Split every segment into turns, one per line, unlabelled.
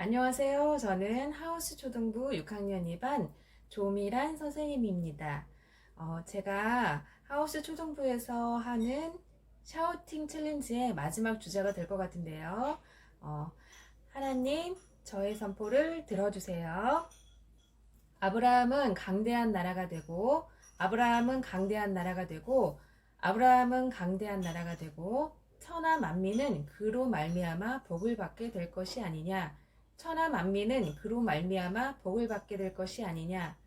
안녕하세요. 저는 하우스 초등부 6학년 2반 조미란 선생님입니다. 어, 제가 하우스 초등부에서 하는 샤우팅 챌린지의 마지막 주제가 될 것 같은데요. 어, 하나님, 저의 선포를 들어주세요. 아브라함은 강대한 나라가 되고, 아브라함은 강대한 나라가 되고, 아브라함은 강대한 나라가 되고, 천하 만민은 그로 말미암아 복을 받게 될 것이 아니냐. 천하 만민은 그로 말미암아 복을 받게 될 것이 아니냐.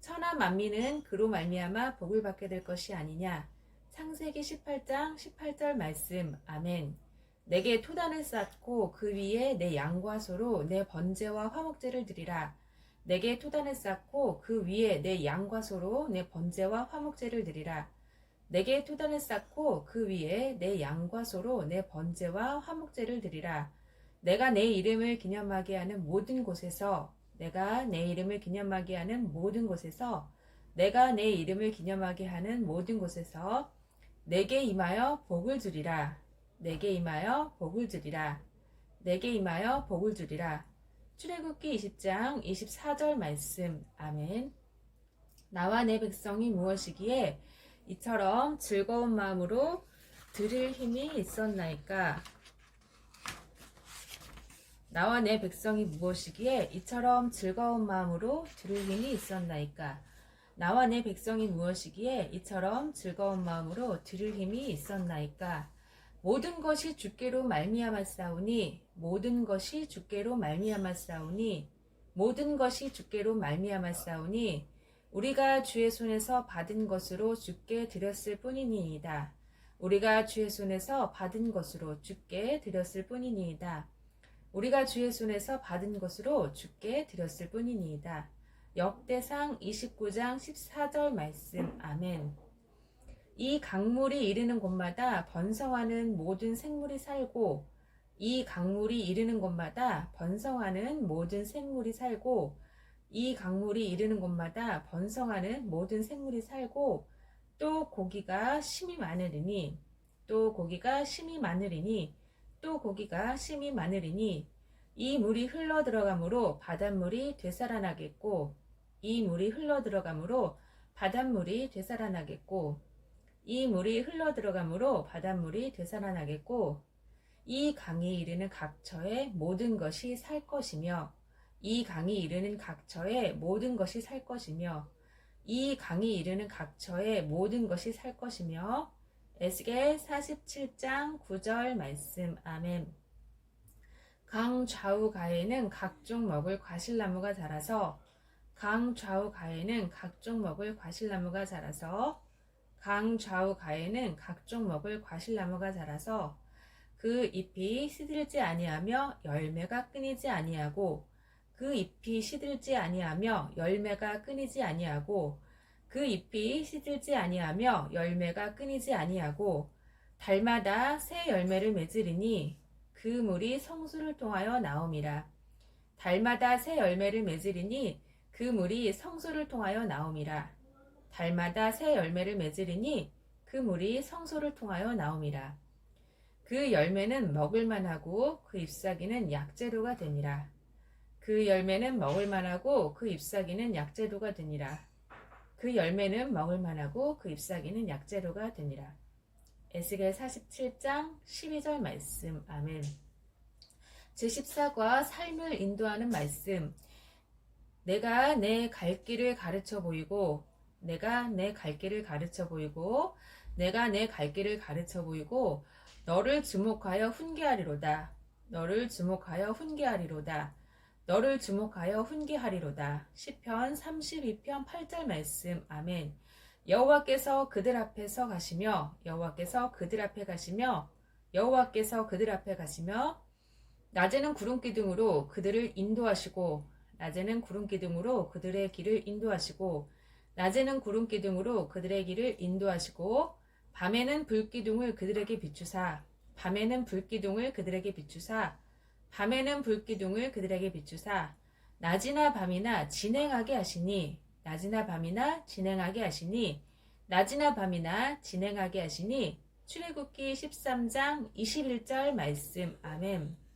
천하 만민은 그로 말미암아 복을 받게 될 것이 아니냐. 창세기 18장 18절 말씀. 아멘. 내게 토단을 쌓고 그 위에 내 양과 소로 내 번제와 화목제를 드리라. 내게 토단을 쌓고 그 위에 내 양과 소로 내 번제와 화목제를 드리라. 내게 토단을 쌓고 그 위에 내 양과 소로 내 번제와 화목제를 드리라. 내가 내 이름을 기념하게 하는 모든 곳에서 내가 내 이름을 기념하게 하는 모든 곳에서 내가 내 이름을 기념하게 하는 모든 곳에서 내게 임하여 복을 주리라. 내게 임하여 복을 주리라. 내게 임하여 복을 주리라. 출애굽기 20장 24절 말씀. 아멘. 나와 내 백성이 무엇이기에 이처럼 즐거운 마음으로 들을 힘이 있었나이까? 나와 내 백성이 무엇이기에 이처럼 즐거운 마음으로 들을 힘이 있었나이까? 나와 내 백성이 무엇이기에 이처럼 즐거운 마음으로 들을 힘이 있었나이까? 모든 것이 주께로 말미암아 싸우니 모든 것이 주께로 말미암아 싸우니 모든 것이 주께로 말미암아 싸우니 우리가 주의 손에서 받은 것으로 주께 드렸을 뿐이니이다. 우리가 주의 손에서 받은 것으로 주께 드렸을 뿐이니이다. 우리가 주의 손에서 받은 것으로 주께 드렸을 뿐이니이다. 역대상 29장 14절 말씀. 아멘. 이 강물이 이르는 곳마다 번성하는 모든 생물이 살고 이 강물이 이르는 곳마다 번성하는 모든 생물이 살고 이 강물이 이르는 곳마다 번성하는 모든 생물이 살고 또 고기가 심이 많으리니 또 고기가 심이 많으리니 또 고기가 심이 많으리니 이 물이 흘러 들어가므로 바닷물이 되살아나겠고 이 물이 흘러 들어가므로 바닷물이 되살아나겠고 이 물이 흘러 들어가므로 바닷물이 되살아나겠고 이 강이 이르는 각처에 모든 것이 살 것이며 이 강이 이르는 각처에 모든 것이 살 것이며 이 강이 이르는 각처에 모든 것이 살 것이며 에스겔 47장 9절 말씀. 아멘. 강 좌우 가에는 각종 먹을 과실나무가 자라서 강 좌우 가에는 각종 먹을 과실나무가 자라서 강 좌우 가에는 각종 먹을 과실나무가 자라서 그 잎이 시들지 아니하며 열매가 끊이지 아니하고 그 잎이 시들지 아니하며 열매가 끊이지 아니하고 그 잎이 시들지 아니하며 열매가 끊이지 아니하고 달마다 새 열매를 맺으리니 그 물이 성수를 통하여 나옴이라 달마다 새 열매를 맺으리니 그 물이 성소를 통하여 나옴이라. 달마다 새 열매를 맺으리니 그 물이 성소를 통하여 나옴이라. 그 열매는 먹을만하고 그 잎사귀는 약재료가 되니라. 그 열매는 먹을만하고 그 잎사귀는 약재료가 되니라. 그 열매는 먹을 만하고 그 잎사귀는 약재료가 되니라. 에스겔 47장 12절 말씀. 아멘. 제14과 삶을 인도하는 말씀. 내가 내 갈 길을 가르쳐 보이고, 내가 내 갈 길을 가르쳐 보이고, 내가 내 갈 길을 가르쳐 보이고, 너를 주목하여 훈계하리로다. 너를 주목하여 훈계하리로다. 너를 주목하여 훈계하리로다. 시편 32편 8절 말씀. 아멘. 여호와께서 그들 앞에서 가시며 여호와께서 그들 앞에 가시며 여호와께서 그들 앞에 가시며 낮에는 구름 기둥으로 그들을 인도하시고 낮에는 구름 기둥으로 그들의 길을 인도하시고 낮에는 구름 기둥으로 그들의 길을 인도하시고 밤에는 불 기둥을 그들에게 비추사 밤에는 불 기둥을 그들에게 비추사 밤에는 불 기둥을 그들에게 비추사 낮이나 밤이나 진행하게 하시니 낮이나 밤이나 진행하게 하시니 낮이나 밤이나 진행하게 하시니 출애굽기 13장 21절 말씀 아멘.